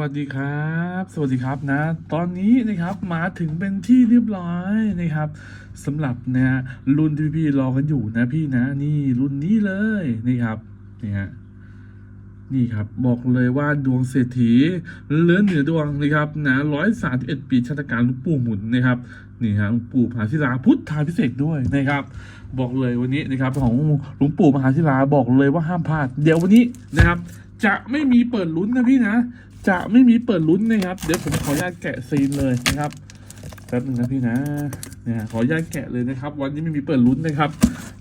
วัสดีครับ สวัสดีครับนะ ตอนนี้นะครับมาถึงเป็นที่เรียบร้อยนะครับสำหรับนะรุ่นที่พี่รอกันอยู่นะพี่นะนี่รุ่นนี้เลยนี่ครับนี่ฮะนี่ครับบอกเลยว่าดวงเศรษฐีเลื่อนเหนือดวงนะครับนะร้อยสามเอ็ดปีชาตการลูกปู่หมุนนะครับนี่ฮะหลวงปู่มหาศิลาพุทธาพิเศษด้วยนะครับ บอกเลยวันนี้นะครับของหลวงปู่มหาศิลาบอกเลยว่าห้ามพลาด เดี๋ยววันนี้นะครับ จะไม่มีเปิดลุ้นนะพี่นะ จะไม่มีเปิดลุ้นนะครับ เดี๋ยวผมขออนุญาตแกะซีนเลยนะครับแป๊บนึงนะพี่นะเนี่ยขออนุญาตแกะเลยนะครับ วันนี้ไม่มีเปิดลุ้นนะครับ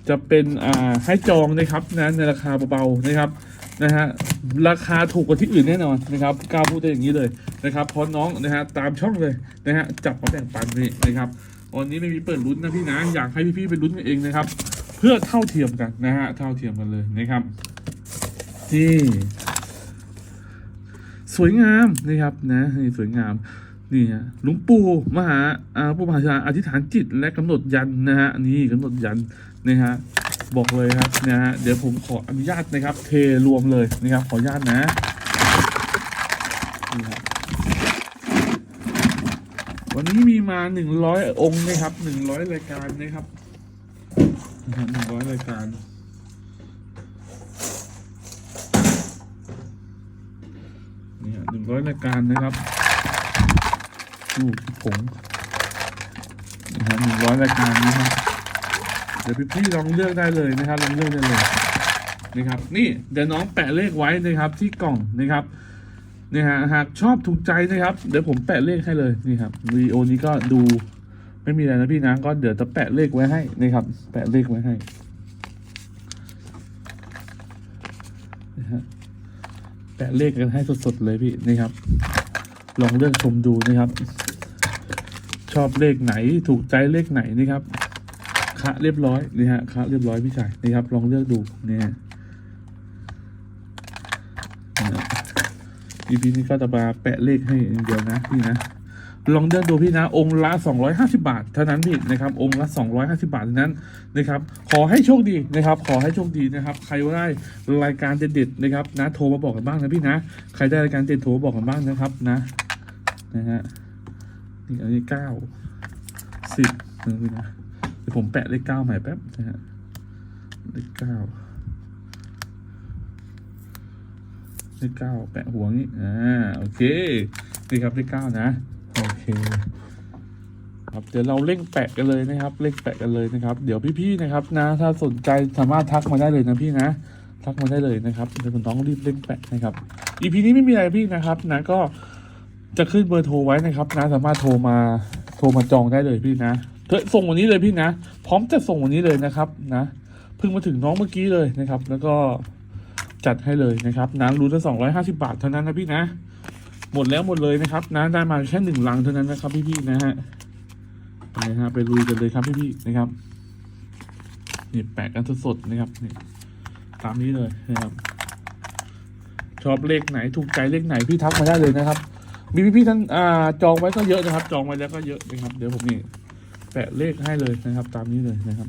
จะเป็นอ่าให้จองนะครับนะในราคาเบาๆนะครับนะฮะราคาถูกกว่าที่อื่นแน่นอนนะครับกล้าพูดได้อย่างนี้เลยนะครับพราะน้องนะฮะตามช่องเลยนะฮะจับมาแบ่งปันนี่นะครับวันนี้ไม่มีเปิดลุ้นนะพี่นะอยากให้พี่ๆไปลุ้นกันเองนะครับ เพื่อเท่าเทียมกันนะฮะเท่าเทียมกันเลยนะครับนี่ สวยงามนะครับนะนี่สวยงามนี่ฮะหลวงปู่มหาอ่าปู่มหาชาอธิษฐานจิตและกำหนดยันนะฮะนี่กำหนดยันนะฮะบอกเลยครับนะฮะเดี๋ยวผมขออนุญาตนะครับ เทรวมเลยนะครับ ขออนุญาตนะวันนี้มีมาหนึ่งร้อยองค์นะครับหนึ่งร้อยรายการนะครับหนึ่งร้อยรายการ นี่หนึ่งร้อยรายการนะครับลูกผงนะฮะหนึ่งร้อยรายการนะครับเดี๋ยวพี่ๆลองเลือกได้เลยนะครับลองเลือกได้เลยนะครับ นี่เดี๋ยวน้องแปะเลขไว้นะครับที่กล่องนะครับนี่ฮะหากชอบถูกใจนะครับ เดี๋ยวผมแปะเลขให้เลยนี่ครับวิดีโอนี้ก็ดูไม่มีอะไรนะพี่นะก็เดี๋ยวจะแปะเลขไว้ให้นะครับ แปะเลขไว้ให้นะฮะ แปะเลขกันให้สดๆเลยพี่นี่ครับ ลองเลือกชมดูนะครับ ชอบเลขไหนถูกใจเลขไหนนะครับคะเรียบร้อยนี่ฮะคะเรียบร้อยพี่ชายนี่ครับ ลองเลือกดูเนี่ยอีพีนี้ก็จะมาแปะเลขให้อย่างเดียวนะพี่นะ ลองเลือกดูพี่นะ องค์ละ 250 บาท เท่านั้นพี่นะครับ องค์ละ 250 บาทเท่านั้นนะครับ ขอให้โชคดีนะครับ ขอให้โชคดีนะครับ ใครได้รายการเด็ดๆนะครับนะ โทรมาบอกกันบ้างนะพี่นะ ใครได้รายการเด็ดโทรมาบอกกันบ้างนะครับนะ นะฮะ นี่อันนี้เก้าสิบนะพี่นะเดี๋ยวผมแปะเลขเก้าใหม่แป๊บนะฮะ เลขเก้าเลขเก้าแปะหัวงี้ อ่า โอเค นี่ครับเลขเก้านะ ครับเดี๋ยวเราเร่งแปะกันเลยนะครับเร่งแปะกันเลยนะครับ เดี๋ยวพี่ๆนะครับนะ ถ้าสนใจสามารถทักมาได้เลยนะพี่นะทักมาได้เลยนะครับเดี๋ยวผมต้องรีบเร่งแปะนะครับอีพีนี้ไม่มีอะไรพี่นะครับนะก็จะขึ้นเบอร์โทรไว้นะครับนะสามารถโทรมาโทรมาจองได้เลยพี่นะเธอส่งวันนี้เลยพี่นะ พร้อมจะส่งวันนี้เลยนะครับนะเพิ่งมาถึงน้องเมื่อกี้เลยนะครับ แล้วก็จัดให้เลยนะครับนะรู้ละสองร้อยห้าสิบาทเท่านั้นนะพี่นะ หมดแล้วหมดเลยนะครับนะได้มาแค่หนึ่งลังเท่านั้นนะครับพี่ๆนะฮะไปฮะไปลุยกันเลยครับพี่ๆนะครับนี่แปะกันสดๆนะครับนี่ตามนี้เลยนะครับ ชอบเลขไหนถูกใจเลขไหนพี่ทักมาได้เลยนะครับ มีพี่ๆท่านอ่าจองไว้ก็เยอะนะครับ จองไว้แล้วก็เยอะนะครับ เดี๋ยวผมนี่แปะเลขให้เลยนะครับ ตามนี้เลยนะครับ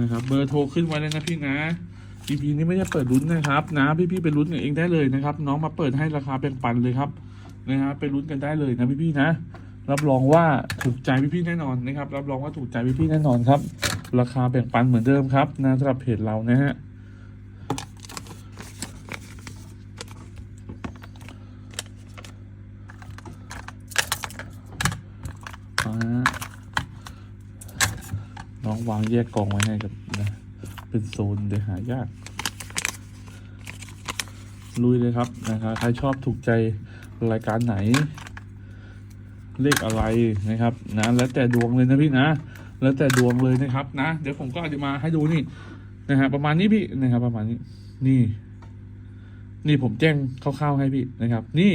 นะครับ เบอร์โทรขึ้นไว้เลยนะพี่นะอีพีนี้ไม่ได้เปิดลุ้นนะครับนะพี่ๆไปลุ้นกันเองได้เลยนะครับ น้องมาเปิดให้ราคาแบ่งปันเลยครับนะฮะไปลุ้นกันได้เลยนะพี่ๆนะ รับรองว่าถูกใจพี่ๆแน่นอนนะครับ รับรองว่าถูกใจพี่ๆแน่นอนครับ ราคาแบ่งปันเหมือนเดิมครับนะสำหรับเพจเรานะฮะ วางแยกกองไว้ให้กับนะ เป็นโซนเดี๋ยวหายาก ลุยเลยครับนะครับใครชอบถูกใจรายการไหน เลขอะไรนะครับนะแล้วแต่ดวงเลยนะพี่นะ แล้วแต่ดวงเลยนะครับนะ เดี๋ยวผมก็จะมาให้ดูนี่นะฮะประมาณนี้พี่นะครับ ประมาณนี้ นี่ นี่ผมแจ้งคร่าวๆให้พี่นะครับ นี่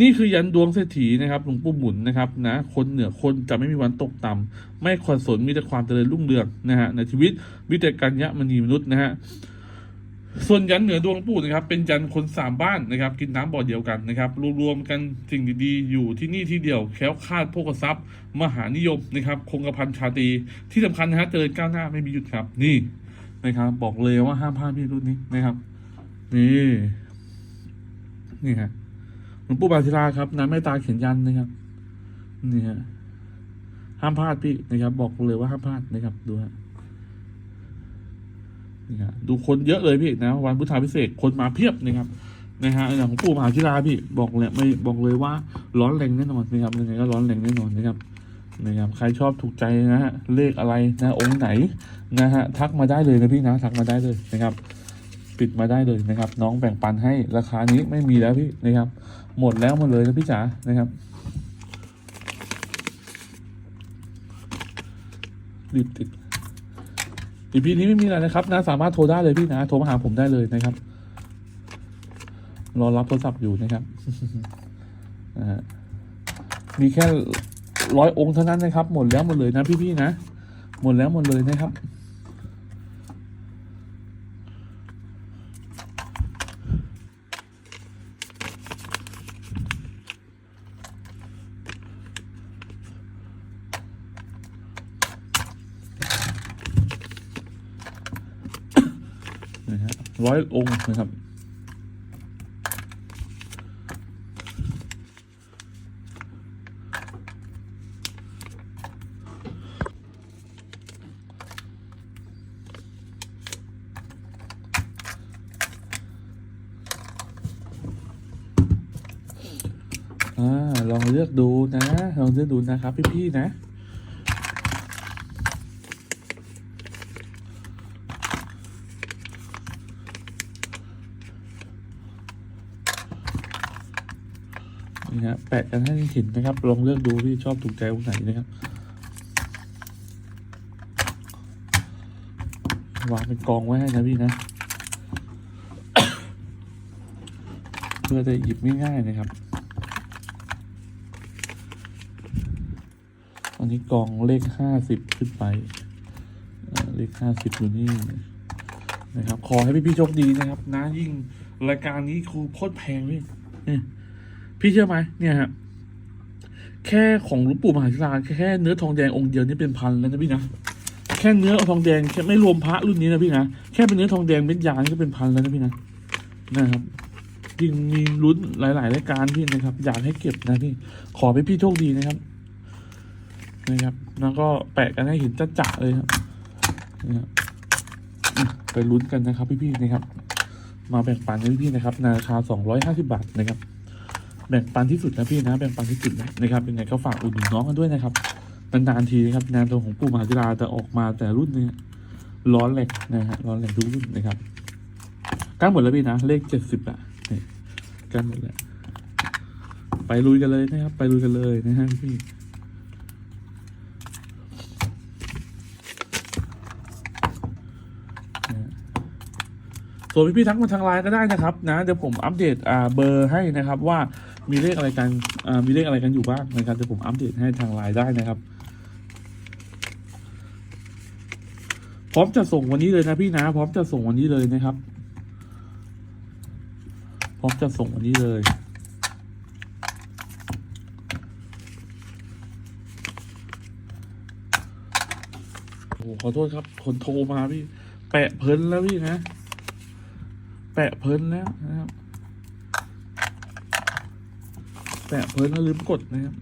นี่คือยันดวงเศรษฐีนะครับหลวงปู่หมุนนะครับนะคนเหนือคนจะไม่มีวันตกต่ำไม่ขวัญสนมีแต่ความเจริญรุ่งเรืองนะฮะในชีวิตมีแต่กัญญมณีมนุษย์นะฮะส่วนยันเหนือดวงปู่นะครับเป็นยันคนสามบ้านนะครับ กินน้ำบ่อเดียวกันนะครับรวมๆกันสิ่งดีๆ อยู่ที่นี่ที่เดียวแค้วคาดโภคทรัพย์ มหานิยมนะครับ คงกระพันชาตีที่สำคัญนะฮะเจริญก้าวหน้าไม่มีหยุดครับ นี่นะครับ บอกเลยว่าห้ามพลาดพี่รุ่นนี้นะครับ นี่ นี่ฮะ หลวงปู่บาศิลาครับน้ำแม่ตาเขียนยันนะครับ นี่ฮะห้ามพลาดพี่นะครับ บอกเลยว่าห้ามพลาดนะครับดูฮะนี่ฮะดูคนเยอะเลยพี่นะ วันพุทธาพิเศษคนมาเพียบนะครับนะฮะอย่างของปู่มหาศิลาพี่บอกเลยไม่บอกเลยว่าร้อนแรงแน่นอนนะครับยังไงก็ร้อนแรงแน่นอนนะครับนะครับใครชอบถูกใจนะฮะเลขอะไรนะองค์ไหนนะฮะทักมาได้เลยนะพี่นะทักมาได้เลยนะครับ ปิดมาได้เลยนะครับ น้องแบ่งปันให้ราคานี้ไม่มีแล้วพี่นะครับ หมดแล้วหมดเลยนะพี่จ๋านะครับรีบติดอีพีนี้ไม่มีอะไรนะครับนะสามารถโทรได้เลยพี่นะโทรมาหาผมได้เลยนะครับ รอรับโทรศัพท์อยู่นะครับนะฮะมีแค่ร้อยองค์เท่านั้นนะครับ หมดแล้วหมดเลยนะพี่ๆนะ หมดแล้วหมดเลยนะครับ ร้อยองค์นะครับ ลองเลือกดูนะ ลองเลือกดูนะครับพี่ๆนะ นี่ฮะแปะกันให้เห็นนะครับลองเลือกดูพี่ชอบถูกใจตรงไหนนะครับวางเป็นกองไว้ให้นะพี่นะ เพื่อจะหยิบง่ายๆนะครับอันนี้กองเลขห้าสิบขึ้นไปเลขห้าสิบอยู่นี่นะครับ ขอให้พี่ๆโชคดีนะครับนะยิ่งรายการนี้ครูโคตรแพงพี่นี่ พี่เชื่อไหมเนี่ยฮะแค่ของหลวงปู่มหาศิลาแค่เนื้อทองแดงองค์เดียวนี่เป็นพันแล้วนะพี่นะแค่เนื้อทองแดงแค่ไม่รวมพระรุ่นนี้นะพี่นะแค่เป็นเนื้อทองแดงเม็ดยานี่ก็เป็นพันแล้วนะพี่นะนะครับยิ่งมีลุ้นหลายๆรายการพี่นะครับ อยากให้เก็บนะพี่ขอให้พี่โชคดีนะครับ นะครับ แล้วก็แปะกันให้เห็นจัดจะเลยครับนะครับไปลุ้นกันนะครับ พี่ๆนะครับ มาแบ่งปันให้พี่ๆนะครับ ราคา250บาทนะครับ แบ่งปันที่สุดนะพี่นะแบ่งปันที่สุดนะนะครับยังไงก็ฝากอุดหนุนน้องกันด้วยนะครับนานๆทีนะครับงานตัวของปู่มหาจิราจะออกมาแต่รุ่นเนี้ยร้อนแรงนะฮะร้อนแรงทุกรุ่นนะครับกล้หมดแล้วพี่นะเลขเจ็ดสิบอะนี่กล้หมดแล้วไปลุยกันเลยนะครับ ไปลุยกันเลยนะฮะพี่ส่วนพี่ๆทักมาทางไลน์ก็ได้นะครับนะเดี๋ยวผมอัปเดตอ่าเบอร์ให้นะครับว่า มีเลขอะไรกันมีเลขอะไรกันอยู่บ้างนะครับเดี๋ยวผมอัปเดตให้ทางไลน์ได้นะครับ พร้อมจะส่งวันนี้เลยนะพี่นะ พร้อมจะส่งวันนี้เลยนะครับ พร้อมจะส่งวันนี้เลยโอ้ขอโทษครับคนโทรมาพี่ แปะเพลินแล้วพี่นะ แปะเพลินแล้วนะครับ แปะเพลินแล้วลืมกดนะครับ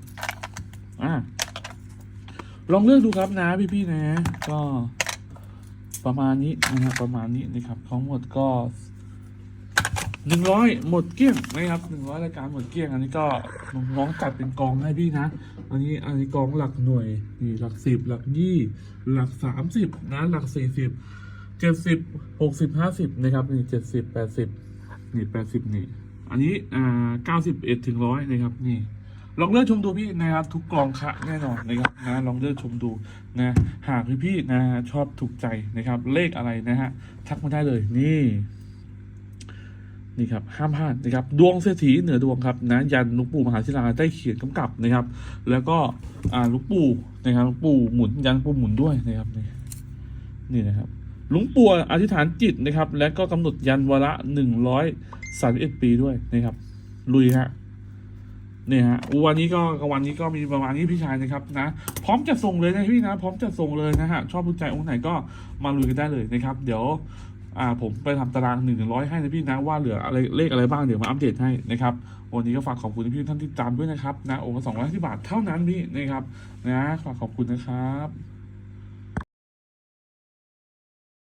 อ่าลองเลือกดูครับนะพี่ๆนะ ก็ประมาณนี้นะครับประมาณนี้นะครับทั้งหมดก็หนึ่งร้อยหมดเกลี้ยงนะครับหนึ่งร้อยรายการหมดเกลี้ยง อันนี้ก็น้องจัดเป็นกองให้พี่นะ อันนี้อันนี้กองหลักหน่วยนี่หลักสิบหลักยี่หลักสามสิบนะหลักสี่สิบเจ็ดสิบหกสิบห้าสิบนะครับนี่เจ็ดสิบแปดสิบนี่แปดสิบนี่ อันนี้อ่าเก้าสิบเอ็ดถึงร้อยนะครับนี่ลองเลือกชมดูพี่นะครับทุกกองคะแน่นอนนะครับนะลองเลือกชมดูนะหากพี่ๆนะชอบถูกใจนะครับ เลขอะไรนะฮะทักมาได้เลยนี่นี่ครับห้ามพลาดนะครับดวงเศรษฐีเหนือดวงครับนะยันลุงปู่มหาศิลาได้เขียนกำกับนะครับ แล้วก็อ่าลุงปู่นะครับลุงปู่หมุนยันปู่หมุนด้วยนะครับนี่นี่นะครับลุงปู่อธิษฐานจิตนะครับ และก็กำหนดยันวาระหนึ่งร้อย สามเอ็ดปีด้วยนะครับ ลุยฮะเนี่ยฮะวันนี้ก็วันนี้ก็มีประมาณนี้พี่ชายนะครับนะ พร้อมจะส่งเลยนะพี่นะพร้อมจะส่งเลยนะฮะชอบดูใจองค์ไหนก็มาลุยกันได้เลยนะครับ เดี๋ยวอ่าผมไปทำตารางหนึ่งร้อยให้นะพี่นะว่าเหลืออะไรเลขอะไรบ้างเดี๋ยวมาอัปเดตให้นะครับวันนี้ก็ฝากขอบคุณพี่ท่านที่ตามด้วยนะครับนะองค์ละสองร้อยที่บาทเท่านั้นพี่นะครับนะฝากขอบคุณนะครับ